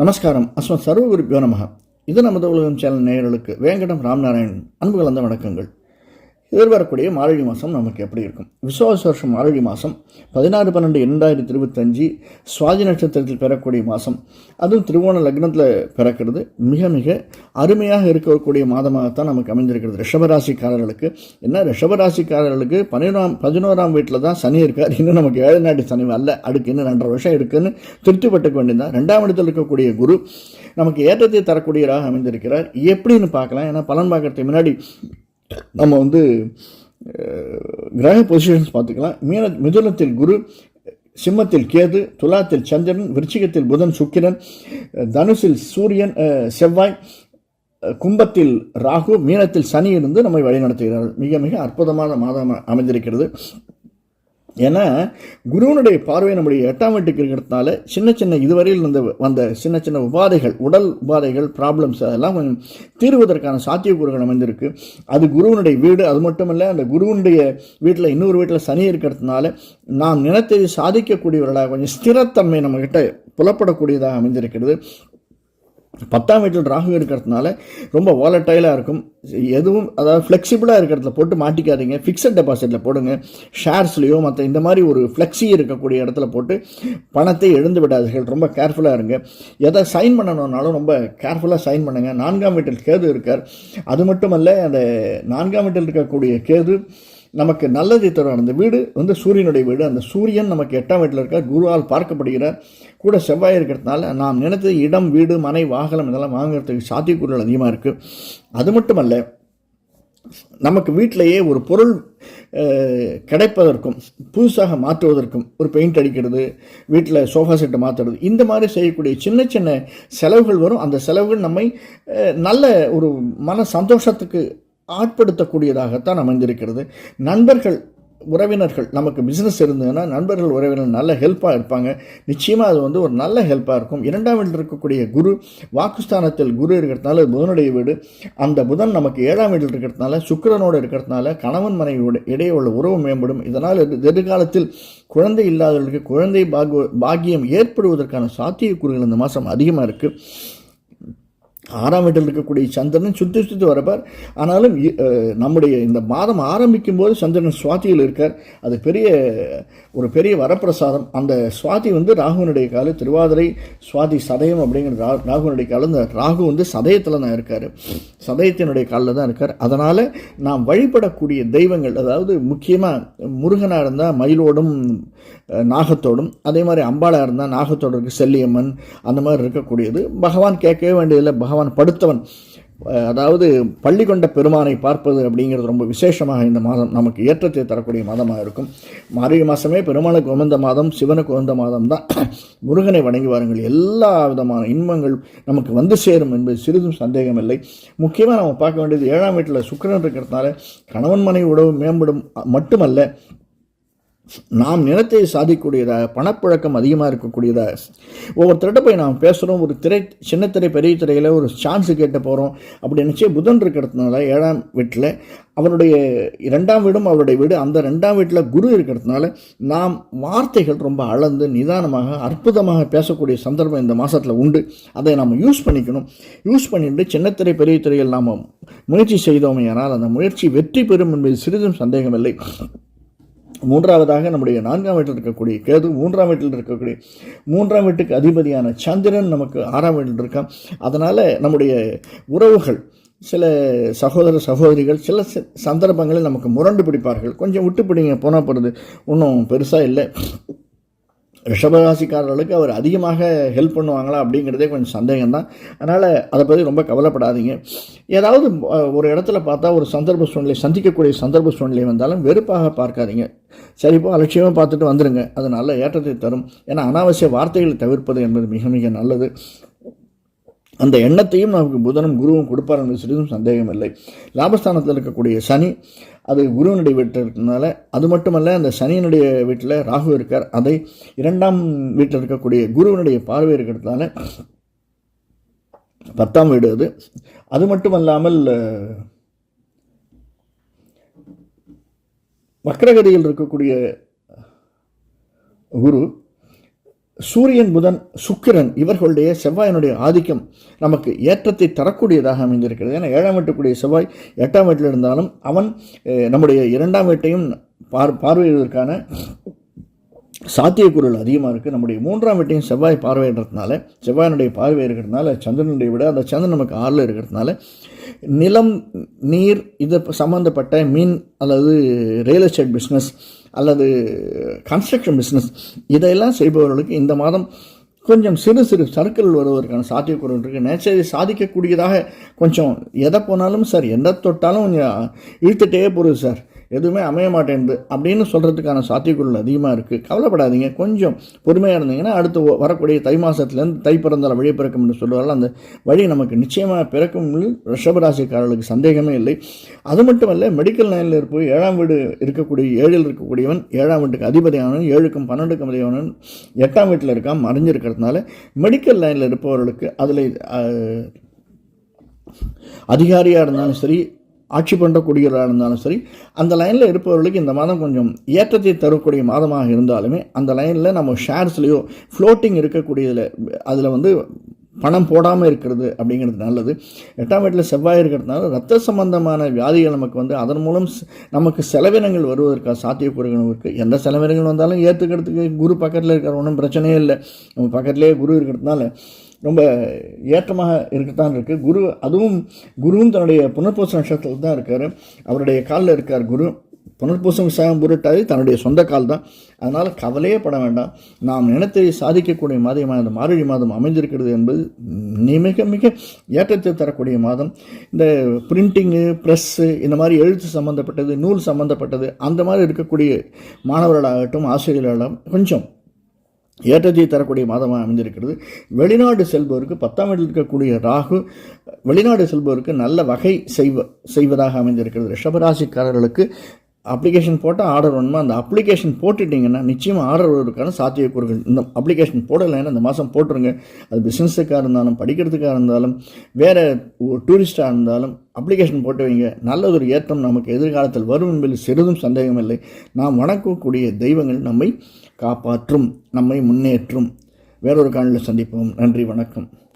நமஸ்காரம். அஸ்மத் சர்வகுருப்பியோ நமக இது நமது உலகம் சேனல் நேயர்களுக்கு வேங்கடம் ராம்நாராயணன் அன்பு கலந்த வணக்கங்கள். எதிர்வரக்கூடிய மாரழி மாதம் நமக்கு எப்படி இருக்கும்? விசுவாச வருஷம் மாரழி மாதம் பதினாறு பன்னெண்டு இரண்டாயிரத்தி இருபத்தஞ்சு சுவாதி நட்சத்திரத்தில் பெறக்கூடிய மாதம் அதுவும் திருவோண லக்னத்தில் பிறக்கிறது. மிக மிக அருமையாக இருக்கக்கூடிய மாதமாகத்தான் நமக்கு அமைந்திருக்கிறது ரிஷபராசிக்காரர்களுக்கு. என்ன? ரிஷபராசிக்காரர்களுக்கு பன்னிராம் பதினோராம் வீட்டில் தான் சனி இருக்கார். இன்னும் நமக்கு ஏழு நாட்டு சனி அல்ல. அடுக்கு இன்னும் ரெண்டரை வருஷம் இருக்குன்னு திருப்திப்பட்டுக்க வேண்டியதான் ரெண்டாம் இடத்தில் இருக்கக்கூடிய குரு நமக்கு ஏற்றத்தை தரக்கூடியவராக அமைந்திருக்கிறார். எப்படின்னு பார்க்கலாம். ஏன்னா பலன் பார்க்கறதுக்கு முன்னாடி நம்ம வந்து கிரக பொசிஷன்ஸ் பார்த்துக்கலாம். மீன மிதுனத்தில் குரு சிம்மத்தில் கேது துலாத்தில் சந்திரன் விருச்சிகத்தில் புதன் சுக்கிரன் தனுசில் சூரியன் செவ்வாய் கும்பத்தில் ராகு மீனத்தில் சனி இருந்து நம்மை வழிநடத்துகிறார்கள் மிக மிக அற்புதமான மாதம் அமைந்திருக்கிறது. ஏன்னா குருவனுடைய பார்வை நம்முடைய எட்டாம் வீட்டுக்கு இருக்கிறதுனால சின்ன சின்ன இதுவரையில் இருந்த வந்த சின்ன சின்ன உபாதைகள் உடல் உபாதைகள் ப்ராப்ளம்ஸ் அதெல்லாம் கொஞ்சம் தீர்வதற்கான சாத்தியக்கூறுகள் அமைந்திருக்கு. அது குருவனுடைய வீடு அது மட்டும் இல்லை அந்த குருவனுடைய வீட்டில் இன்னொரு வீட்டில் சனி இருக்கிறதுனால நாம் நினைத்ததை சாதிக்கக்கூடியவர்களாக கொஞ்சம் ஸ்திரத்தன்மை நம்மக்கிட்ட புலப்படக்கூடியதாக அமைந்திருக்கிறது. பத்தாம் வீட்டில் ராகு இருக்கிறதுனால ரொம்ப வாலட்டைலாக இருக்கும். எதுவும் அதாவது ஃப்ளெக்சிபிளாக இருக்கிறதுல போட்டு மாட்டிக்காதீங்க. ஃபிக்ஸட் டெபாசிட்டில் போடுங்க. ஷேர்ஸ்லேயோ மற்ற இந்த மாதிரி ஒரு ஃப்ளெக்ஸி இருக்கக்கூடிய இடத்துல போட்டு பணத்தை எழுந்து விடாதீர்கள். ரொம்ப கேர்ஃபுல்லாக இருங்க. எதை சைன் பண்ணணுன்னாலும் ரொம்ப கேர்ஃபுல்லாக சைன் பண்ணுங்கள் நான்காம் வீட்டில் கேது இருக்கார். அது மட்டுமல்ல அந்த நான்காம் வீட்டில் இருக்கக்கூடிய கேது நமக்கு நல்லதை தரும். அந்த வீடு வந்து சூரியனுடைய வீடு. அந்த சூரியன் நமக்கு எட்டாம் வீட்டில் இருக்கார். குருவால் பார்க்கப்படுகிறார் கூட செவ்வாய் இருக்கிறதுனால நாம் நினைத்தது இடம் வீடு மனை வாகனம் இதெல்லாம் வாங்குறதுக்கு சாத்தியக்கூறுகள் அதிகமாக இருக்குது அது மட்டுமல்ல நமக்கு வீட்டிலேயே ஒரு பொருள் கிடைப்பதற்கும் புதுசாக மாற்றுவதற்கும் ஒரு பெயிண்ட் அடிக்கிறது வீட்டில் சோஃபா செட்டு மாற்றுறது இந்த மாதிரி செய்யக்கூடிய சின்ன சின்ன செலவுகள் வரும். அந்த செலவுகள் நம்மை நல்ல ஒரு மன சந்தோஷத்துக்கு ஆட்படுத்தக்கூடியதாகத்தான் அமைந்திருக்கிறது. நண்பர்கள் உறவினர்கள் நமக்கு பிஸ்னஸ் இருந்ததுன்னா நண்பர்கள் உறவினர் நல்ல ஹெல்ப்பாக இருப்பாங்க. நிச்சயமாக அது வந்து ஒரு நல்ல ஹெல்ப்பாக இருக்கும். இரண்டாம் வீட்டில் இருக்கக்கூடிய குரு வாக்குஸ்தானத்தில் குரு இருக்கிறதுனால புதனுடைய வீடு. அந்த புதன் நமக்கு ஏழாம் வீட்டில் இருக்கிறதுனால சுக்கரனோடு இருக்கிறதுனால கணவன் மனைவியோட இடையே உள்ள உறவு மேம்படும். இதனால் எதிர்காலத்தில் குழந்தை இல்லாதவர்களுக்கு குழந்தை பாகு பாக்கியம் ஏற்படுவதற்கான சாத்தியக்கூறுகள் இந்த மாதம் அதிகமாக இருக்குது ஆறாம் வீட்டில் இருக்கக்கூடிய சந்திரன் சுற்றி சுற்றி வரப்பார். ஆனாலும் இ- நம்முடைய இந்த மாதம் ஆரம்பிக்கும் போது சந்திரன் சுவாதியில் இருக்கார். அது பெரிய ஒரு பெரிய வரப்பிரசாதம். அந்த சுவாதி வந்து ராகுவனுடைய கால திருவாதிரை சுவாதி சதயம் அப்படிங்கிற ரா ராகுவனுடைய காலம் இந்த ராகு வந்து சதயத்தில் தான் இருக்கார். சதயத்தினுடைய காலில் தான் இருக்கார். அதனால் நாம் வழிபடக்கூடிய தெய்வங்கள் அதாவது முக்கியமாக முருகனாக இருந்தால் மயிலோடும் நாகத்தோடும் அதே மாதிரி அம்பாளாக இருந்தால் நாகத்தோடு செல்லியம்மன் அந்த மாதிரி இருக்கக்கூடியது. பகவான் கேட்கவே வேண்டியதில்லை. பகவான் படுத்தவன் அதாவது பள்ளி கொண்ட பெருமானை பார்ப்பது அப்படிங்கிறது ரொம்ப விசேஷமாக இந்த மாதம் நமக்கு ஏற்றத்தை தரக்கூடிய மாதமாக இருக்கும். மார்கழி மாதமே பெருமாளுக்கு உகந்த மாதம் சிவனுக்கு உகந்த மாதம் தான். முருகனை வணங்கி வாருங்கள். எல்லா விதமான இன்பங்கள் நமக்கு வந்து சேரும் என்பது சிறிதும் சந்தேகமில்லை. முக்கியமாக நம்ம பார்க்க வேண்டியது ஏழாம் வீட்டில் சுக்கிரன் இருக்கிறதுனால கணவன் மனைவி உடவு மேம்படும் மட்டுமல்ல நாம் நிலத்தை சாதிக்கக்கூடியதாக பணப்புழக்கம் அதிகமாக இருக்கக்கூடியதாக ஒவ்வொருத்தர்கிட்ட போய் நாம் பேசுகிறோம் ஒரு திரை சின்ன திரை பெரிய திரையில் ஒரு சான்ஸ் கேட்ட போகிறோம் அப்படி நினச்சி புதன் இருக்கிறதுனால ஏழாம் வீட்டில் அவருடைய இரண்டாம் வீடும் அவருடைய வீடு. அந்த ரெண்டாம் வீட்டில் குரு இருக்கிறதுனால நாம் வார்த்தைகள் ரொம்ப அளந்து நிதானமாக அற்புதமாக பேசக்கூடிய சந்தர்ப்பம் இந்த மாதத்தில் உண்டு. அதை நாம் யூஸ் பண்ணிக்கணும். யூஸ் பண்ணிட்டு சின்னத்திரை பெரிய திரையில் நாம் முயற்சி செய்தோமே ஆனால் அந்த முயற்சி வெற்றி பெறும் என்பது சிறிதும் சந்தேகமில்லை. மூன்றாவதாக நம்முடைய நான்காம் வீட்டில் இருக்கக்கூடிய கேது மூன்றாம் வீட்டில் இருக்கக்கூடிய மூன்றாம் வீட்டுக்கு அதிபதியான சந்திரன் நமக்கு ஆறாம் வீட்டில் இருக்கான். அதனால் நம்முடைய உறவுகள் சில சகோதர சகோதரிகள் சில ச- சந்தர்ப்பங்களில் நமக்கு முரண்டு பிடிப்பார்கள். கொஞ்சம் விட்டு பிடிங்க போனால் போகிறது ஒன்றும் பெருசாக இல்லை. ரிஷபராசிக்காரர்களுக்கு அவர் அதிகமாக ஹெல்ப் பண்ணுவாங்களா அப்படிங்கிறதே கொஞ்சம் சந்தேகம்தான். அதனால் அதை பற்றி ரொம்ப கவலைப்படாதீங்க. ஏதாவது ஒரு இடத்துல பார்த்தா ஒரு சந்தர்ப்ப சூழ்நிலை சந்திக்கக்கூடிய சந்தர்ப்ப சூழ்நிலை வந்தாலும் வெறுப்பாக பார்க்காதீங்க. சரிப்போ அலட்சியமாக பார்த்துட்டு வந்துடுங்க அது நல்ல ஏற்றத்தை தரும். ஏன்னா அனாவசிய வார்த்தைகளை தவிர்ப்பது என்பது மிக மிக நல்லது. அந்த எண்ணத்தையும் நமக்கு புதனும் குருவும் கொடுப்பார் என்பது சிறிதும் சந்தேகம் இல்லை லாபஸ்தானத்தில் இருக்கக்கூடிய சனி அது குருவனுடைய வீட்டில் இருக்கிறதுனால அது மட்டுமல்ல அந்த சனியினுடைய வீட்டில் ராகு இருக்கார். அதை இரண்டாம் வீட்டில் இருக்கக்கூடிய குருவனுடைய பார்வை இருக்கிறதுனால பத்தாம் வீடு அது. அது மட்டுமல்லாமல் அல்லாமல் வக்ரகதியில் இருக்கக்கூடிய குரு சூரியன் புதன் சுக்கிரன் இவர்களுடைய செவ்வாயினுடைய ஆதிக்கம் நமக்கு ஏற்றத்தை தரக்கூடியதாக அமைந்திருக்கிறது. ஏன்னா ஏழாம் வீட்டுக்குரிய செவ்வாய் எட்டாம் வீட்டில் இருந்தாலும் அவன் நம்முடைய இரண்டாம் வீட்டையும் பார் பார்வையிடுவதற்கான சாத்தியக்கூறுகள் அதிகமாக இருக்குது நம்முடைய மூன்றாம் வீட்டையும் செவ்வாய் பார்வையிடுறதுனால செவ்வாயினுடைய பார்வை இருக்கிறதுனால சந்திரனுடைய விட அந்த சந்திரன் நமக்கு ஆறில் இருக்கிறதுனால நிலம் நீர் இது சம்மந்தப்பட்ட மீன் அல்லது ரியல் எஸ்டேட் பிஸ்னஸ் அல்லது கன்ஸ்ட்ரக்ஷன் பிஸ்னஸ் இதையெல்லாம் செய்பவர்களுக்கு இந்த மாதம் கொஞ்சம் சிறு சிறு சர்க்கிள் வருவதற்கான சாத்தியக்கூறு இருக்குது நேச்சரை சாதிக்கக்கூடியதாக கொஞ்சம் எதை போனாலும் சார் எந்த தொட்டாலும் கொஞ்சம் இழுத்துட்டே போகுது சார். எதுவுமே அமைய மாட்டேங்குது அப்படின்னு சொல்கிறதுக்கான சாத்தியக்கூறுகள் அதிகமாக இருக்குது கவலைப்படாதீங்க. கொஞ்சம் பொறுமையாக இருந்தீங்கன்னா அடுத்து வரக்கூடிய தை மாதத்துலேருந்து தை பிறந்தால் வழி பிறக்கும் என்று சொல்லுவார்கள் அந்த வழி நமக்கு நிச்சயமாக பிறக்கும் ரிஷபராசிக்காரர்களுக்கு சந்தேகமே இல்லை. அது மட்டும் இல்லை மெடிக்கல் லைனில் இருப்போம் ஏழாம் வீடு இருக்கக்கூடிய ஏழில் இருக்கக்கூடியவன் ஏழாம் வீட்டுக்கு அதிபதியானவன் ஏழுக்கும் பன்னெண்டுக்கும் அதிபதியானவன் எட்டாம் வீட்டில் இருக்கான் மறைஞ்சிருக்கிறதுனால மெடிக்கல் லைனில் இருப்பவர்களுக்கு அதில் அதிகாரியாக இருந்தாலும் சரி ஆட்சி பண்ணக்கூடியவராக இருந்தாலும் சரி அந்த லைனில் இருப்பவர்களுக்கு இந்த மாதம் கொஞ்சம் ஏற்றத்தை தரக்கூடிய மாதமாக இருந்தாலுமே அந்த லைனில் நம்ம ஷேர்ஸ்லேயோ ஃப்ளோட்டிங் இருக்கக்கூடியதில் அதில் வந்து பணம் போடாமல் இருக்கிறது அப்படிங்கிறது நல்லது. எட்டாம் வீட்டில் செவ்வாய் இருக்கிறதுனால ரத்த சம்பந்தமான வியாதிகள் நமக்கு வந்து அதன் மூலம் நமக்கு செலவினங்கள் வருவதற்காக சாத்தியக்கூறுகள் இருக்குது எந்த செலவினங்கள் வந்தாலும் ஏற்றுக்கிறதுக்கு குரு பக்கத்தில் இருக்கிற ஒன்றும் பிரச்சனையே இல்லை. நம்ம பக்கத்துலேயே குரு இருக்கிறதுனால ரொம்ப ஏற்றமாக இருக்கத்தான் இருக்குது குரு அதுவும் குருவும் தன்னுடைய புனர்பூச நட்சத்திரத்தில் தான் இருக்கார். அவருடைய காலில் இருக்கார் குரு. புனர்பூசம் விசாகம் புரட்டாதி தன்னுடைய சொந்த கால் தான். அதனால் கவலையே பட வேண்டாம். நாம் நினைத்தை சாதிக்கக்கூடிய மாதமாக இந்த மார்கழி மாதம் அமைந்திருக்கிறது என்பது நீ மிக மிக ஏற்றத்தை தரக்கூடிய மாதம். இந்த பிரிண்டிங்கு ப்ரெஸ்ஸு இந்த மாதிரி எழுத்து சம்மந்தப்பட்டது நூல் சம்மந்தப்பட்டது அந்த மாதிரி இருக்கக்கூடிய மாணவர்களாகட்டும் ஆசிரியர்களாகட்டும் கொஞ்சம் ஏற்றத்தை தரக்கூடிய மாதமாக அமைந்திருக்கிறது. வெளிநாடு செல்பவருக்கு பத்தாம் வீட்டில் இருக்கக்கூடிய ராகு வெளிநாடு செல்பவருக்கு நல்ல வகை செய்வ செய்வதாக அமைந்திருக்கிறது. ரிஷபராசிக்காரர்களுக்கு அப்ளிகேஷன் போட்டால் ஆர்டர் வேணுமா? அந்த அப்ளிகேஷன் போட்டுட்டிங்கன்னா நிச்சயமாக ஆர்டர் வருவதற்கான சாத்தியக்கூறுகள். இந்த அப்ளிகேஷன் போடலைன்னா இந்த மாதம் போட்டுருங்க. அது பிஸ்னஸுக்காக இருந்தாலும் படிக்கிறதுக்காக இருந்தாலும் வேறு டூரிஸ்ட்டாக இருந்தாலும் அப்ளிகேஷன் போட்டு வைங்க நல்ல ஒரு ஏற்றம் நமக்கு எதிர்காலத்தில் வரும் என்பதில் சிறிதும் சந்தேகமில்லை. நாம் வணங்கக்கூடிய தெய்வங்கள் நம்மை காப்பாற்றும் நம்மை முன்னேற்றும். வேறொரு காணொளியில் சந்திப்போம். நன்றி வணக்கம்.